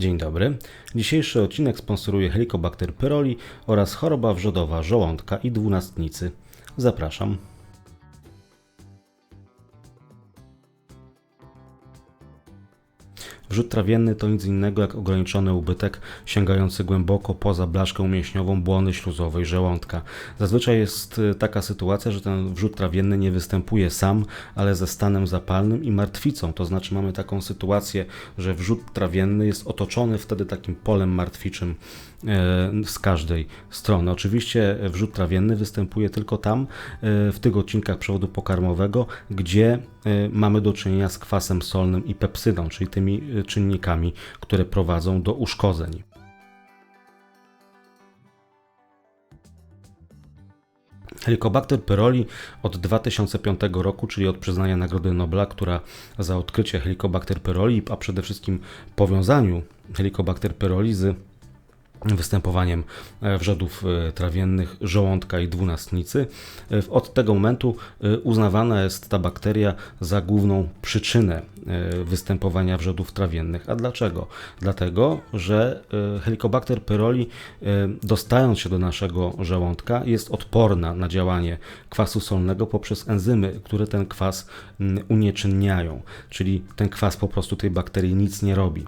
Dzień dobry. Dzisiejszy odcinek sponsoruje Helicobacter pyroli oraz choroba wrzodowa żołądka i dwunastnicy. Zapraszam. Wrzód trawienny to nic innego jak ograniczony ubytek sięgający głęboko poza blaszkę mięśniową błony śluzowej żołądka. Zazwyczaj jest y, taka sytuacja, że ten wrzód trawienny nie występuje sam, ale ze stanem zapalnym i martwicą. To znaczy mamy taką sytuację, że wrzód trawienny jest otoczony wtedy takim polem martwiczym e, z każdej strony. Oczywiście wrzód trawienny występuje tylko tam, e, w tych odcinkach przewodu pokarmowego, gdzie e, mamy do czynienia z kwasem solnym i pepsydą, czyli tymi czynnikami, które prowadzą do uszkodzeń. Helicobacter pyroli od 2005 roku, czyli od przyznania Nagrody Nobla, która za odkrycie Helicobacter pyroli, a przede wszystkim powiązaniu Helicobacter pyroli z występowaniem e, wrzodów e, trawiennych żołądka i dwunastnicy. E, od tego momentu uznawana jest ta bakteria za główną przyczynę występowania wrzodów trawiennych. A dlaczego? Dlatego, że Helicobacter pyroli dostając się do naszego żołądka jest odporna na działanie kwasu solnego poprzez enzymy, które ten kwas unieczynniają, czyli ten kwas po prostu tej bakterii nic nie robi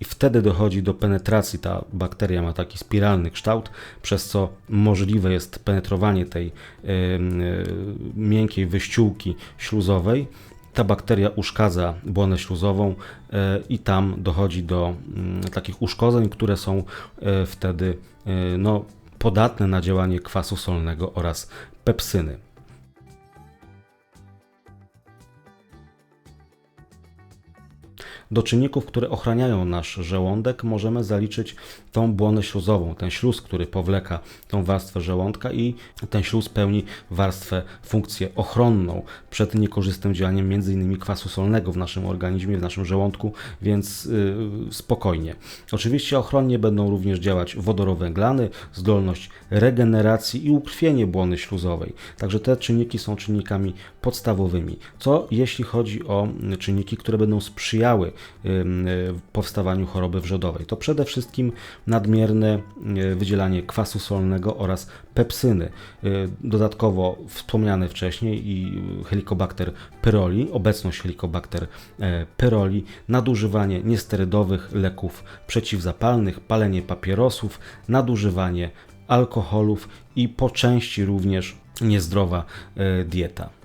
i wtedy dochodzi do penetracji. Ta bakteria ma taki spiralny kształt, przez co możliwe jest penetrowanie tej y, miękkiej wyściółki śluzowej. Ta bakteria uszkadza błonę śluzową y, i tam dochodzi do mm, takich uszkodzeń, które są wtedy no, podatne na działanie kwasu solnego oraz pepsyny. Do czynników, które ochraniają nasz żołądek, możemy zaliczyć tą błonę śluzową, ten śluz, który powleka tą warstwę żołądka i ten śluz pełni warstwę, funkcję ochronną przed niekorzystnym działaniem m.in. kwasu solnego w naszym organizmie, w naszym żołądku, więc yy, spokojnie. Oczywiście ochronnie będą również działać wodorowęglany, zdolność regeneracji i ukrwienie błony śluzowej. Także te czynniki są czynnikami podstawowymi. Co jeśli chodzi o czynniki, które będą sprzyjały powstawaniu choroby wrzodowej? To przede wszystkim nadmierne e, wydzielanie kwasu solnego oraz pepsyny. E, dodatkowo wspomniane wcześniej i Helicobacter pyroli, obecność Helicobacter e, pyroli, nadużywanie niesterydowych leków przeciwzapalnych, palenie papierosów, nadużywanie alkoholów i po części również niezdrowa dieta.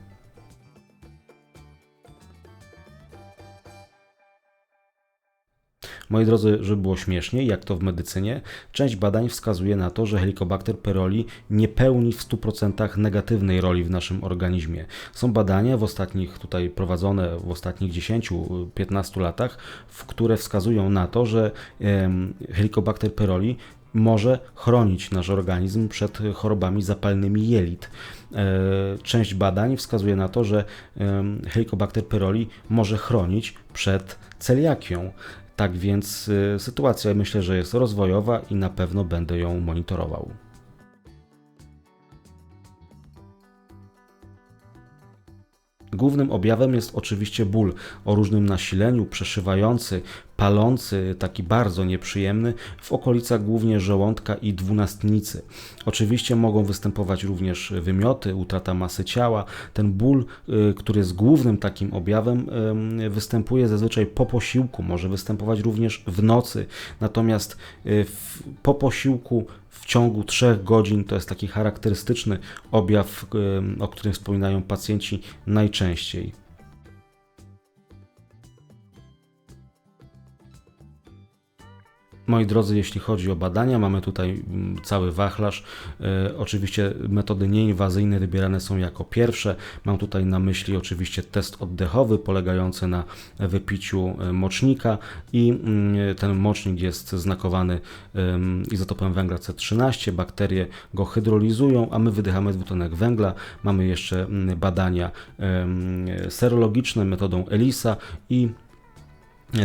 Moi drodzy, żeby było śmieszniej, jak to w medycynie, część badań wskazuje na to, że Helicobacter pyroli nie pełni w 100% negatywnej roli w naszym organizmie. Są badania w ostatnich tutaj prowadzone w ostatnich 10-15 latach, w które wskazują na to, że Helicobacter pyroli może chronić nasz organizm przed chorobami zapalnymi jelit. E, część badań wskazuje na to, że Helicobacter pyroli może chronić przed celiakią. Tak więc y, sytuacja myślę, że jest rozwojowa i na pewno będę ją monitorował. Głównym objawem jest oczywiście ból o różnym nasileniu, przeszywający, palący, taki bardzo nieprzyjemny w okolicach głównie żołądka i dwunastnicy. Oczywiście mogą występować również wymioty, utrata masy ciała. Ten ból, y, który jest głównym takim objawem, występuje zazwyczaj po posiłku, może występować również w nocy. Natomiast y, po posiłku w ciągu 3 godzin to jest taki charakterystyczny objaw, o którym wspominają pacjenci najczęściej. Moi drodzy, jeśli chodzi o badania, mamy tutaj mm, cały wachlarz. E, oczywiście metody nieinwazyjne wybierane są jako pierwsze. Mam tutaj na myśli oczywiście test oddechowy polegający na wypiciu e, mocznika i mm, ten mocznik jest znakowany izotopem węgla C13. Bakterie go hydrolizują, a my wydychamy dwutlenek węgla. Mamy jeszcze mm, badania serologiczne metodą ELISA i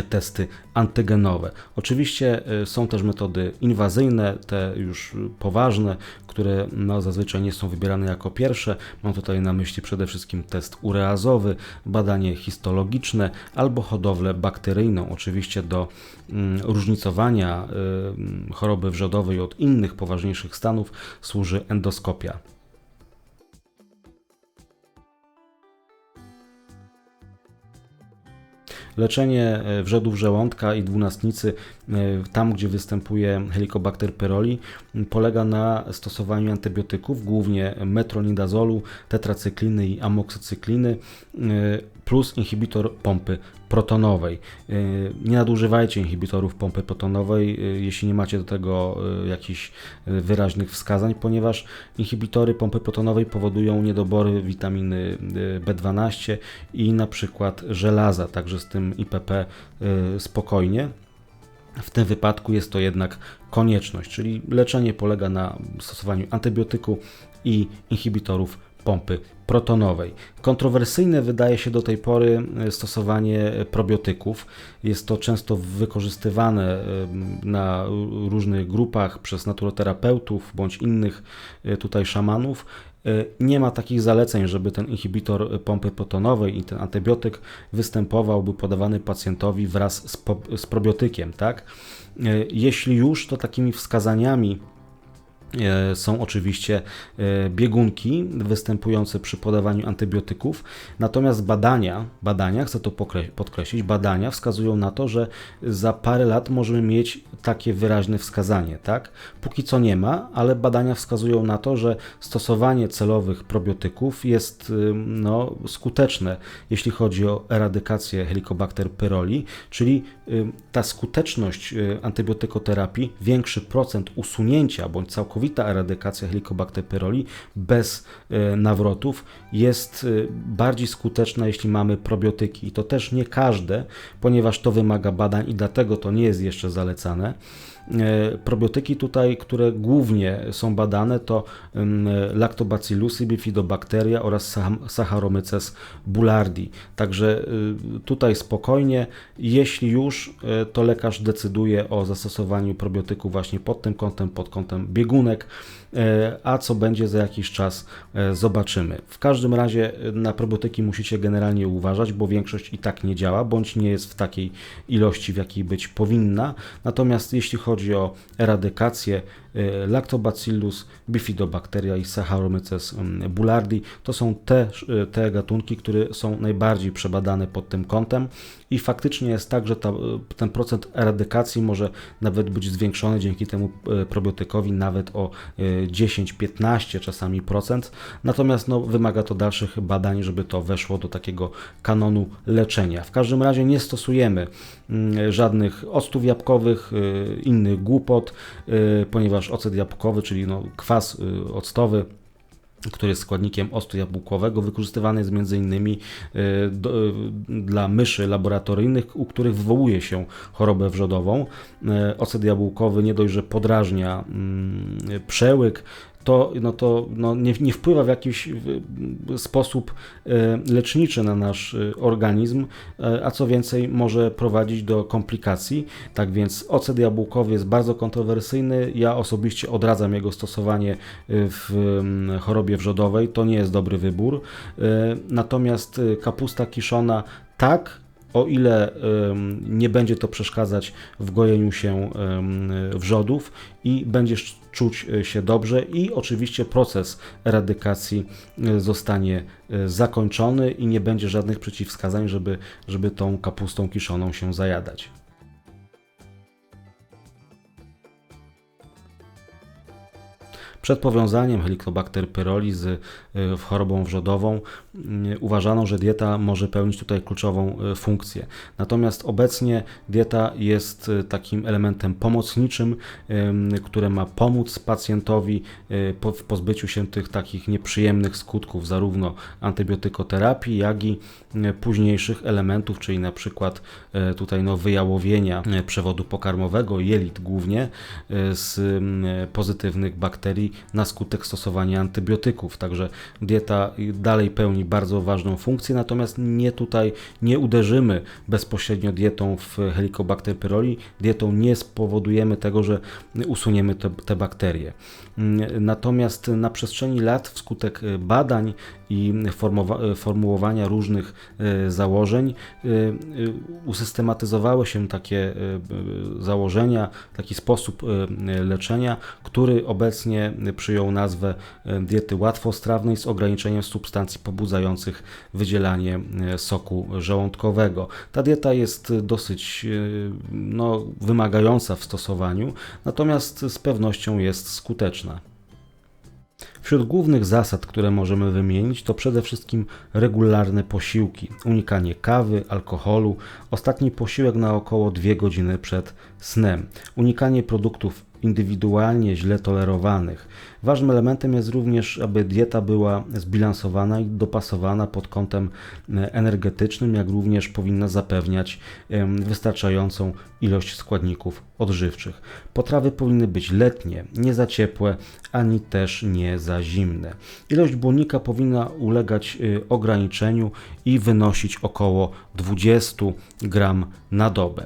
testy antygenowe. Oczywiście y, są też metody inwazyjne, te już poważne, które no, zazwyczaj nie są wybierane jako pierwsze. Mam tutaj na myśli przede wszystkim test ureazowy, badanie histologiczne albo hodowlę bakteryjną. Oczywiście do mm, różnicowania y, choroby wrzodowej od innych poważniejszych stanów służy endoskopia. Leczenie e, wrzodów żołądka i dwunastnicy, e, tam gdzie występuje Helicobacter pylori, polega na stosowaniu antybiotyków, głównie metronidazolu, tetracykliny i amoksycykliny, e, plus inhibitor pompy protonowej. Nie nadużywajcie inhibitorów pompy protonowej, jeśli nie macie do tego jakichś wyraźnych wskazań, ponieważ inhibitory pompy protonowej powodują niedobory witaminy B12 i na przykład żelaza, także z tym IPP y, spokojnie. W tym wypadku jest to jednak konieczność, czyli leczenie polega na stosowaniu antybiotyku i inhibitorów pompy protonowej. Kontrowersyjne wydaje się do tej pory y, stosowanie probiotyków. Jest to często wykorzystywane y, na różnych grupach przez naturoterapeutów bądź innych tutaj szamanów E, nie ma takich zaleceń, żeby ten inhibitor pompy protonowej i ten antybiotyk występowałby podawany pacjentowi wraz z, z probiotykiem. Tak? E, jeśli już, to takimi wskazaniami E, są oczywiście e, biegunki występujące przy podawaniu antybiotyków, natomiast badania, badania, chcę to podkreślić, badania wskazują na to, że za parę lat możemy mieć takie wyraźne wskazanie, tak? Póki co nie ma, ale badania wskazują na to, że stosowanie celowych probiotyków jest no, skuteczne, jeśli chodzi o eradykację Helicobacter pylori, czyli ta skuteczność y, antybiotykoterapii, większy procent usunięcia bądź całkowita eradykacja Helicobacter pylori bez y, nawrotów jest y, bardziej skuteczna, jeśli mamy probiotyki. I to też nie każde, ponieważ to wymaga badań i dlatego to nie jest jeszcze zalecane. E, probiotyki tutaj, które głównie są badane to Lactobacillusy, Bifidobacteria oraz Saccharomyces boulardii. Także tutaj spokojnie, jeśli już, e, to lekarz decyduje o zastosowaniu probiotyku właśnie pod tym kątem, pod kątem biegunek. E, a co będzie za jakiś czas e, zobaczymy. W każdym razie e, na probiotyki musicie generalnie uważać, bo większość i tak nie działa, bądź nie jest w takiej ilości, w jakiej być powinna. Natomiast jeśli chodzi o eradykację Lactobacillus, Bifidobacteria i Saccharomyces mm, boulardii, to są te, te gatunki, które są najbardziej przebadane pod tym kątem. I faktycznie jest tak, że ta, ten procent eradykacji może nawet być zwiększony dzięki temu probiotykowi nawet o 10-15 czasami procent, natomiast no, wymaga to dalszych badań, żeby to weszło do takiego kanonu leczenia. W każdym razie nie stosujemy mm, żadnych octów jabłkowych, y, innych głupot, y, ponieważ ocet jabłkowy, czyli no, kwas y, octowy, który jest składnikiem octu jabłkowego, wykorzystywany jest m.in. dla myszy laboratoryjnych, u których wywołuje się chorobę wrzodową. Ocet jabłkowy nie dość, że podrażnia mm, przełyk, to, no to no nie, nie wpływa w jakiś sposób e, leczniczy na nasz e, organizm, e, a co więcej może prowadzić do komplikacji. Tak więc ocet jabłkowy jest bardzo kontrowersyjny. Ja osobiście odradzam jego stosowanie w chorobie wrzodowej. To nie jest dobry wybór. Natomiast kapusta kiszona tak, o ile nie będzie to przeszkadzać w gojeniu się wrzodów i będziesz czuć e, się dobrze i oczywiście proces eradykacji e, zostanie e, zakończony i nie będzie żadnych przeciwwskazań, żeby, żeby tą kapustą kiszoną się zajadać. Przed powiązaniem Helicobacter pylori z y, chorobą wrzodową y, uważano, że dieta może pełnić tutaj kluczową y, funkcję. Natomiast obecnie dieta jest takim elementem pomocniczym, które ma pomóc pacjentowi w pozbyciu się tych takich nieprzyjemnych skutków zarówno antybiotykoterapii, jak i późniejszych elementów, czyli na przykład tutaj no, wyjałowienia przewodu pokarmowego, jelit głównie z pozytywnych bakterii na skutek stosowania antybiotyków. Także dieta dalej pełni bardzo ważną funkcję, natomiast nie tutaj nie uderzymy bezpośrednio dietą w Helicobacter pylori. Dietą nie spowodujemy tego, że usuniemy te, te bakterie. Natomiast na przestrzeni lat wskutek badań i formułowania różnych e, założeń e, e, usystematyzowały się takie założenia, taki sposób leczenia, który obecnie przyjął nazwę diety łatwostrawnej z ograniczeniem substancji pobudzających wydzielanie soku żołądkowego. Ta dieta jest dosyć no, wymagająca w stosowaniu, natomiast z pewnością jest skuteczna. Wśród głównych zasad, które możemy wymienić, to przede wszystkim regularne posiłki, unikanie kawy, alkoholu, ostatni posiłek na około 2 godziny przed snem, unikanie produktów indywidualnie źle tolerowanych. Ważnym elementem jest również, aby dieta była zbilansowana i dopasowana pod kątem e, energetycznym, jak również powinna zapewniać wystarczającą ilość składników odżywczych. Potrawy powinny być letnie, nie za ciepłe, ani też nie za zimne. Ilość błonnika powinna ulegać e, ograniczeniu i wynosić około 20 gram na dobę.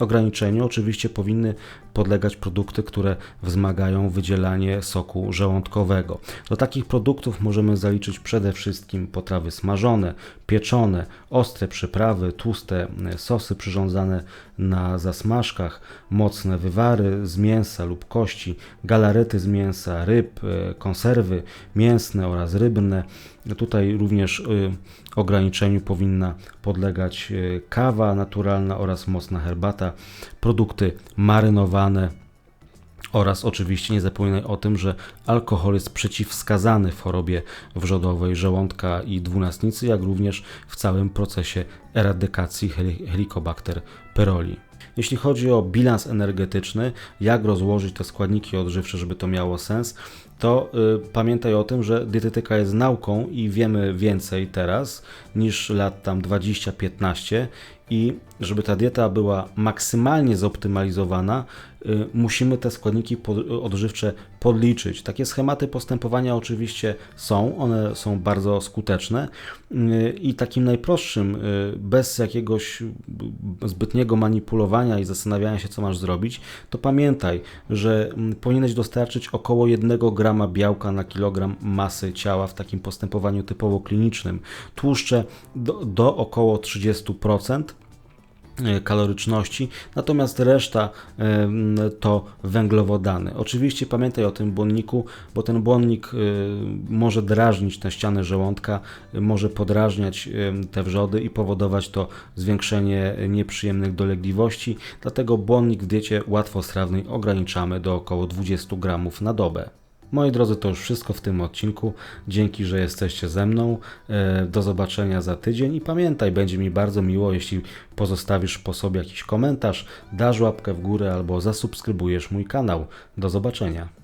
Ograniczeniu oczywiście powinny podlegać produkty, które wzmagają wydzielanie soku żołądkowego. Do takich produktów możemy zaliczyć przede wszystkim potrawy smażone, pieczone, ostre przyprawy, tłuste sosy przyrządzane na zasmażkach, mocne wywary z mięsa lub kości, galarety z mięsa, ryb, e, konserwy mięsne oraz rybne. Tutaj również y, ograniczeniu powinna podlegać y, kawa naturalna oraz mocna herbata, produkty marynowane oraz oczywiście nie zapominaj o tym, że alkohol jest przeciwwskazany w chorobie wrzodowej żołądka i dwunastnicy, jak również w całym procesie eradykacji Helicobacter pylori. Jeśli chodzi o bilans energetyczny, jak rozłożyć te składniki odżywcze, żeby to miało sens, to y, pamiętaj o tym, że dietetyka jest nauką i wiemy więcej teraz niż lat tam 20-15 i żeby ta dieta była maksymalnie zoptymalizowana, y, musimy te składniki odżywcze podliczyć. Takie schematy postępowania oczywiście są, one są bardzo skuteczne y, i takim najprostszym, y, bez jakiegoś zbytniego manipulowania i zastanawiania się, co masz zrobić, to pamiętaj, że mm, powinieneś dostarczyć około 1 grama białka na kilogram masy ciała w takim postępowaniu typowo klinicznym. Tłuszcze do, do około 30%. E, kaloryczności, natomiast reszta to węglowodany. Oczywiście pamiętaj o tym błonniku, bo ten błonnik e, może drażnić tę ścianę żołądka, może podrażniać te wrzody i powodować to zwiększenie nieprzyjemnych dolegliwości, dlatego błonnik w diecie łatwostrawnej ograniczamy do około 20 gramów na dobę. Moi drodzy, to już wszystko w tym odcinku. Dzięki, że jesteście ze mną. E, do zobaczenia za tydzień i pamiętaj, będzie mi bardzo miło, jeśli pozostawisz po sobie jakiś komentarz, dasz łapkę w górę albo zasubskrybujesz mój kanał. Do zobaczenia.